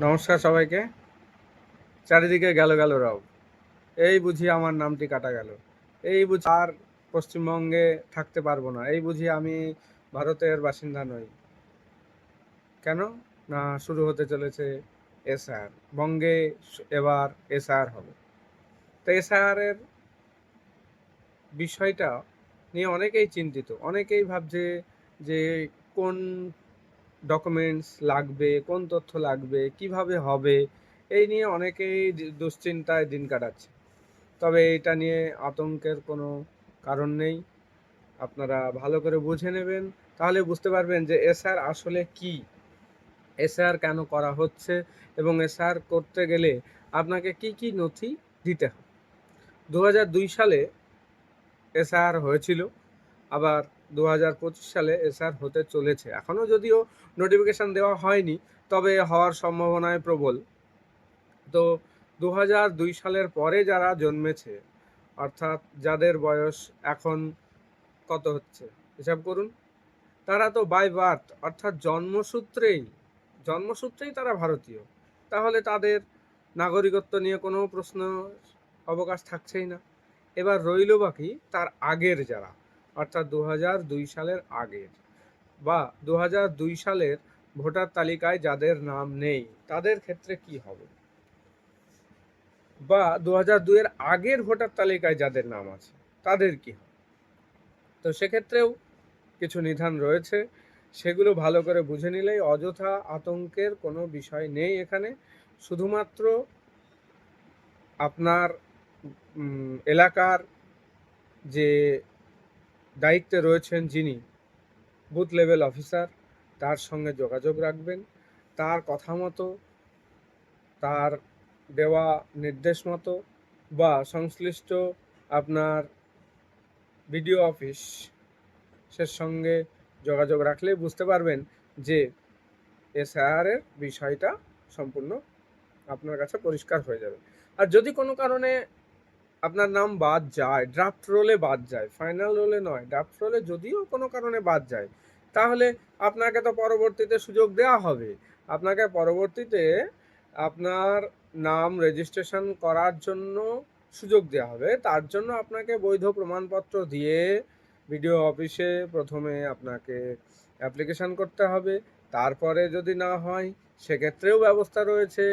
নমস্কার সবাইকে। চারিদিকে গেল গেল রব। এই বুঝি আমার নামটি কাটা গেল। এই বুঝি আর পশ্চিমবঙ্গে থাকতে পারব না। এই বুঝি আমি ভারতের বাসিন্দা নই। কেন? না, শুরু হতে চলেছে এসআর। বঙ্গে এবার এসআর হবে। তো এসআরের বিষয়টা নিয়ে অনেকেই চিন্তিত। অনেকেই ভাবছে যে কোন ডকুমেন্টস লাগবে, কোন তথ্য লাগবে, কীভাবে হবে, এই নিয়ে অনেকেই দুশ্চিন্তায় দিন কাটাচ্ছে। তবে এটা নিয়ে আতঙ্কের কোনো কারণ নেই। আপনারা ভালো করে বুঝে নেবেন। তাহলে বুঝতে পারবেন যে এসআর আসলে কি? এসআর কেন করা হচ্ছে? এবং এসআর করতে গেলে আপনাকে কি কি নথি দিতে হবে? দু সালে এসআর হয়েছিল। আবার দু হাজার পঁচিশ সালে এসআর হতে চলেছে। এখনও যদিও নোটিফিকেশান দেওয়া হয়নি, তবে হওয়ার সম্ভাবনায় প্রবল। তো দু হাজার দুই সালের পরে যারা জন্মেছে, অর্থাৎ যাদের বয়স এখন কত হচ্ছে, হিসাব করুন। তারা তো বাই বার্থ অর্থাৎ জন্মসূত্রেই জন্মসূত্রেই তারা ভারতীয়। তাহলে তাদের নাগরিকত্ব নিয়ে কোনো প্রশ্ন, অবকাশ থাকছেই না। এবার রইল বাকি তার আগের যারা। অর্থাৎ দু সালের আগের বা দু সালের ভোটার তালিকায় যাদের নাম নেই, তাদের ক্ষেত্রে কি হবে? বা দু দুইয়ের আগের ভোটার তালিকায় যাদের নাম আছে, তাদের কি হবে? তো সেক্ষেত্রেও কিছু নিধান রয়েছে। সেগুলো ভালো করে বুঝে নিলেই অযথা আতঙ্কের কোনো বিষয় নেই এখানে। শুধুমাত্র আপনার এলাকার যে দায়িত্বে রয়েছেন যিনি বুথ লেভেল অফিসার, তার সঙ্গে যোগাযোগ রাখবেন, তার কথা মতো, তার দেওয়া নির্দেশ মতো বা সংশ্লিষ্ট আপনার বিডিও অফিস সের সঙ্গে যোগাযোগ রাখলে বুঝতে পারবেন যে এসআইআরের বিষয়টা সম্পূর্ণ আপনার কাছে পরিষ্কার হয়ে যাবে। আর যদি কোনো কারণে আপনার নাম বাদ যায় ড্রাফট রোলে বাদ যায় ফাইনাল রোলে নয় ড্রাফট রোলে যদিও কোনো কারণে বাদ যায়, তাহলে আপনাকে তো পরবর্তীতে সুযোগ দেওয়া হবে। আপনাকে পরবর্তীতে আপনার নাম রেজিস্ট্রেশন করার জন্য সুযোগ দেওয়া হবে। তার জন্য আপনাকে বৈধ প্রমাণপত্র দিয়ে বিডিও অফিসে প্রথমে আপনাকে অ্যাপ্লিকেশান করতে হবে। তারপরে যদি না হয় সেক্ষেত্রেও ব্যবস্থা রয়েছে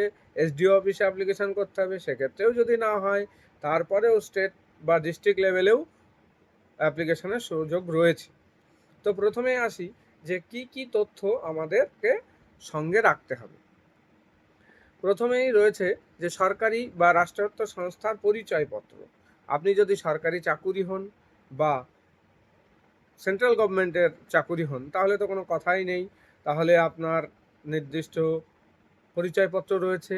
এসডিও অফিসে অ্যাপ্লিকেশান করতে হবে, সেক্ষেত্রেও যদি না হয়, তারপরেও স্টেট বা ডিস্ট্রিক্ট লেভেলেও অ্যাপ্লিকেশানের সুযোগ রয়েছে। তো প্রথমে আসি যে কি কি তথ্য আমাদেরকে সঙ্গে রাখতে হবে। প্রথমেই রয়েছে যে সরকারি বা রাষ্ট্রায়ত্ত সংস্থার পরিচয়পত্র। আপনি যদি সরকারি চাকুরি হন বা সেন্ট্রাল গভর্নমেন্টের চাকুরি হন, তাহলে তো কোনো কথাই নেই। তাহলে আপনার নির্দিষ্ট পরিচয়পত্র রয়েছে,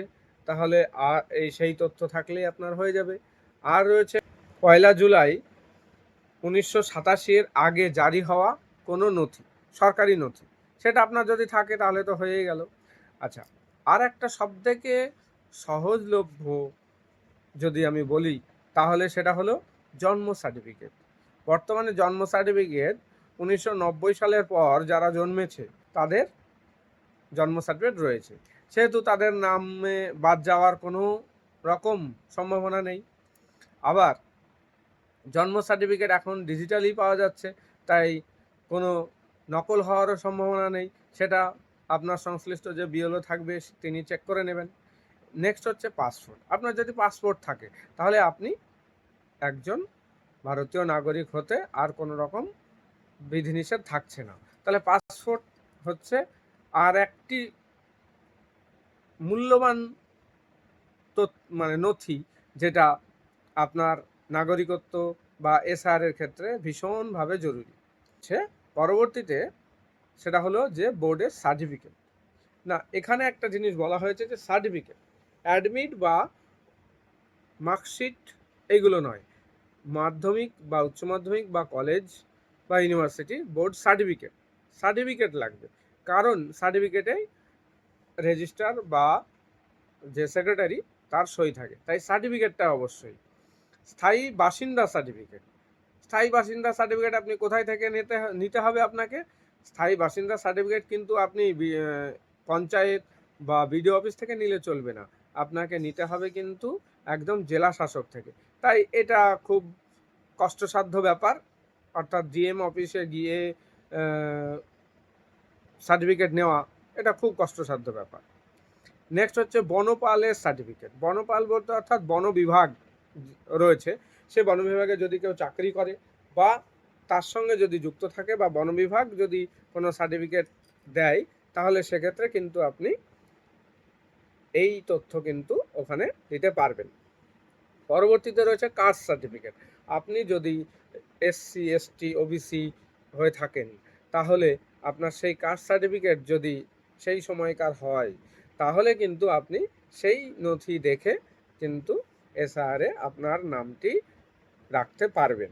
তাহলে আর এই সেই তথ্য থাকলেই আপনার হয়ে যাবে। আর রয়েছে পয়লা জুলাই উনিশশো সাতাশির আগে জারি হওয়া কোনো নথি, সরকারি নথি। সেটা আপনার যদি থাকে তাহলে তো হয়েই গেল। আচ্ছা আর একটা সবথেকে সহজলভ্য যদি আমি বলি, তাহলে সেটা হলো জন্ম সার্টিফিকেট। বর্তমানে জন্ম সার্টিফিকেট উনিশশো নব্বই সালের পর যারা জন্মেছে, তাদের জন্ম সার্টিফিকেট রয়েছে। সেহেতু তাদের নামে বাদ যাওয়ার কোনো রকম সম্ভাবনা নেই। আবার জন্ম সার্টিফিকেট এখন ডিজিটালি পাওয়া যাচ্ছে, তাই কোনো নকল হওয়ারও সম্ভাবনা নেই। সেটা আপনার সংশ্লিষ্ট যে বিএলও থাকবে, তিনি চেক করে নেবেন। নেক্সট হচ্ছে পাসপোর্ট আপনার যদি পাসপোর্ট থাকে, তাহলে আপনি একজন ভারতীয় নাগরিক হতে আর কোনো রকম বিধিনিষেধ থাকছে না। তাহলে পাসপোর্ট হচ্ছে আর একটি মূল্যবান মানে নথি যেটা আপনার নাগরিকত্ব বা এসআর এর ক্ষেত্রে ভীষণভাবে জরুরি। সে পরবর্তীতে সেটা হলো যে বোর্ডের সার্টিফিকেট। না, এখানে একটা জিনিস বলা হয়েছে যে সার্টিফিকেট, অ্যাডমিট বা মার্কশিট এইগুলো নয়। মাধ্যমিক বা উচ্চ মাধ্যমিক বা কলেজ বা ইউনিভার্সিটি বোর্ড সার্টিফিকেট সার্টিফিকেট লাগবে। কারণ সার্টিফিকেটে রেজিস্ট্রার বা যে সেক্রেটারি তার সই থাকে। তাই সার্টিফিকেটটা অবশ্যই। স্থায়ী বাসিন্দা সার্টিফিকেট স্থায়ী বাসিন্দা সার্টিফিকেট আপনি কোথায় থেকে নিতে নিতে হবে আপনাকে? স্থায়ী বাসিন্দা সার্টিফিকেট কিন্তু আপনি পঞ্চায়েত বা বিডিও অফিস থেকে নিলে চলবে না। আপনাকে নিতে হবে কিন্তু একদম জেলা শাসক থেকে। তাই এটা খুব কষ্টসাধ্য ব্যাপার। অর্থাৎ জিএম অফিসে গিয়ে সার্টিফিকেট নেওয়া, এটা খুব কষ্টসাধ্য ব্যাপার। নেক্সট হচ্ছে বনপালের সার্টিফিকেট। বনপাল বলতে অর্থাৎ বন বিভাগ রয়েছে, সে বন বিভাগে যদি কেউ চাকরি করে বা তার সঙ্গে যদি যুক্ত থাকে বা বন বিভাগ যদি কোনো সার্টিফিকেট দেয়, তাহলে সেক্ষেত্রে কিন্তু আপনি এই তথ্য কিন্তু ওখানে দিতে পারবেন। পরবর্তীতে রয়েছে কাস্ট সার্টিফিকেট। আপনি যদি এসসি, এসটি, ওবিসি হয়ে থাকেন, তাহলে আপনার সেই কাস্ট সার্টিফিকেট যদি সেই সময়কার হয়, তাহলে কিন্তু আপনি সেই নথি দেখে কিন্তু এসআরে আপনার নামটি রাখতে পারবেন।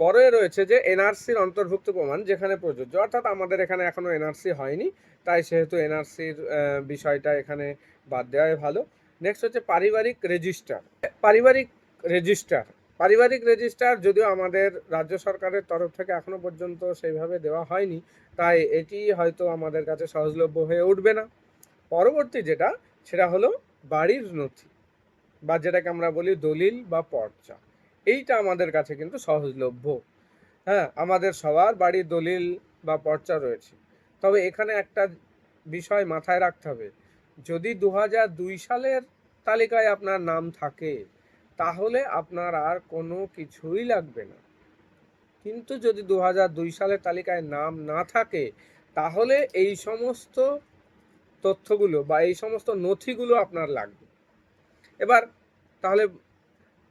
পরে রয়েছে যে এনআরসির অন্তর্ভুক্ত প্রমাণ যেখানে প্রযোজ্য। অর্থাৎ আমাদের এখানে এখনও এনআরসি হয়নি, তাই সেহেতু এনআরসির বিষয়টা এখানে বাদ দেওয়াই ভালো। নেক্সট হচ্ছে পারিবারিক রেজিস্টার। পারিবারিক রেজিস্টার পারিবারিক রেজিস্টার যদিও আমাদের রাজ্য সরকারের তরফ থেকে এখনও পর্যন্ত সেইভাবে দেওয়া হয়নি, তাই এটি হয়তো আমাদের কাছে সহজলভ্য হয়ে উঠবে না। পরবর্তী যেটা, সেটা হলো বাড়ির নথি, বা যেটাকে আমরা বলি দলিল বা পর্চা। এইটা আমাদের কাছে কিন্তু সহজলভ্য। হ্যাঁ আমাদের সবার বাড়ির দলিল বা পর্চা রয়েছে। তবে এখানে একটা বিষয় মাথায় রাখতে হবে। যদি দু সালের তালিকায় আপনার নাম থাকে তাহলে আপনার আর কোনো কিছুই লাগবে না। কিন্তু যদি দু দুই সালের তালিকায় নাম না থাকে, তাহলে এই সমস্ত তথ্যগুলো বা এই সমস্ত নথিগুলো আপনার লাগবে। এবার, তাহলে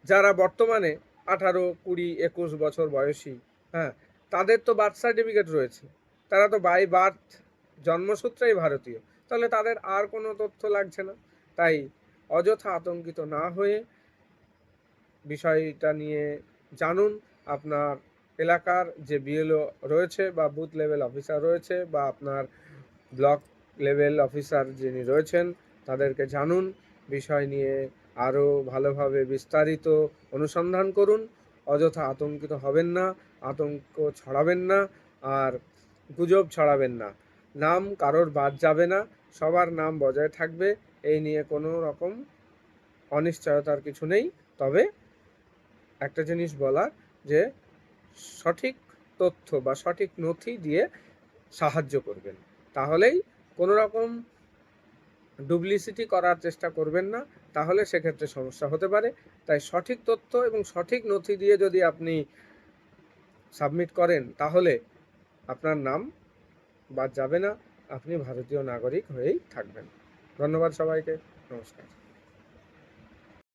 যারা বর্তমানে আঠারো, কুড়ি, একুশ বছর বয়সী হ্যাঁ তাদের তো বার্থ সার্টিফিকেট রয়েছে। তারা তো বাই বার্থ জন্মসূত্রেই ভারতীয়। তাহলে তাদের আর কোনো তথ্য লাগছে না। তাই অযথা আতঙ্কিত না হয়ে বিষয়টা নিয়ে জানুন। আপনার এলাকার যে বিএলও রয়েছে বা বুথ লেভেল অফিসার রয়েছে বা আপনার ব্লক লেভেল অফিসার যিনি রয়েছেন, তাদেরকে জানুন। বিষয় নিয়ে আরও ভালোভাবে বিস্তারিত অনুসন্ধান করুন। অযথা আতঙ্কিত হবেন না, আতঙ্ক ছড়াবেন না আর গুজব ছড়াবেন না। নাম কারোর বাদ যাবে না, সবার নাম বজায় থাকবে। এই নিয়ে কোনো রকম অনিশ্চয়তার কিছু নেই। তবে একটা জিনিস বলার যে সঠিক তথ্য বা সঠিক নথি দিয়ে সাহায্য করবেন। তাহলেই কোনো রকম ডুপ্লিসিটি করার চেষ্টা করবেন না, তাহলে সেক্ষেত্রে সমস্যা হতে পারে। তাই সঠিক তথ্য এবং সঠিক নথি দিয়ে যদি আপনি সাবমিট করেন, তাহলে আপনার নাম বাদ যাবে না, আপনি ভারতীয় নাগরিক হয়েই থাকবেন। ধন্যবাদ সবাইকে, নমস্কার।